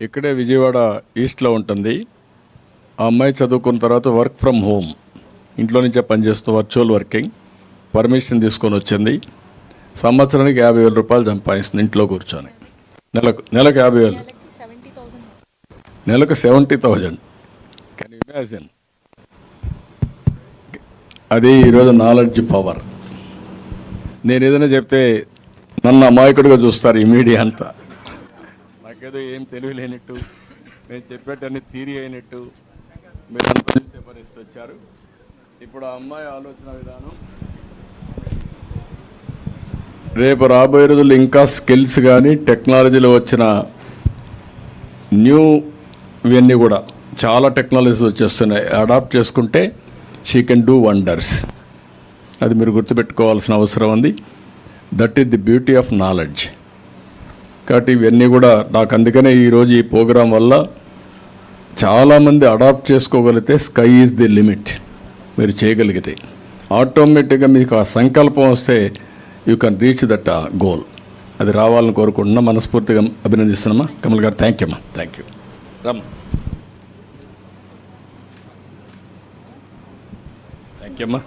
ఇక్కడే విజయవాడ ఈస్ట్లో ఉంటుంది. ఆ అమ్మాయి చదువుకున్న తర్వాత వర్క్ ఫ్రమ్ హోమ్ ఇంట్లో నుంచే పనిచేస్తూ వర్చువల్ వర్కింగ్ పర్మిషన్ తీసుకొని వచ్చింది. సంవత్సరానికి యాభై వేల రూపాయలు సంపాదిస్తుంది ఇంట్లో కూర్చొని. నెలకు నెలకు యాభై వేలు. నెలకు సెవెంటీ థౌజండ్ కెన్ ఇమాజిన్ అది ఈరోజు నాలెడ్జ్ పవర్ నేను ఏదైనా చెప్తే నన్ను అమాయకుడిగా చూస్తారు ఈ మీడియా అంతా. నాకేదో ఏం తెలివి లేనట్టు నేను చెప్పేటన్ని థీరీ అయినట్టు మీరు అంతా చూసే పరిస్థితి వచ్చారు. ఇప్పుడు ఆ అమ్మాయి ఆలోచన విధానం. రేపు రాబోయే రోజుల్లో ఇంకా స్కిల్స్ కానీ టెక్నాలజీలో వచ్చిన న్యూ ఇవన్నీ కూడా చాలా టెక్నాలజీస్ వచ్చేస్తున్నాయి. అడాప్ట్ చేసుకుంటే షీ కెన్ డూ వండర్స్. అది మీరు గుర్తుపెట్టుకోవాల్సిన అవసరం ఉంది. That is the beauty of knowledge కాబట్టి ఇవన్నీ కూడా నాకు అందుకనే ఈరోజు ఈ ప్రోగ్రాం వల్ల చాలామంది అడాప్ట్ చేసుకోగలిగితే స్కై ఈజ్ ది లిమిట్ మీరు చేయగలిగితే. ఆటోమేటిక్గా మీకు ఆ సంకల్పం వస్తే you can reach that goal అది రావాలని కోరుకుంటున్నా మనస్ఫూర్తిగా అభినందిస్తున్నామా? కమల్ గారు థ్యాంక్ యూ అమ్మా థ్యాంక్ యూ రమ్ థ్యాంక్ యూ అమ్మా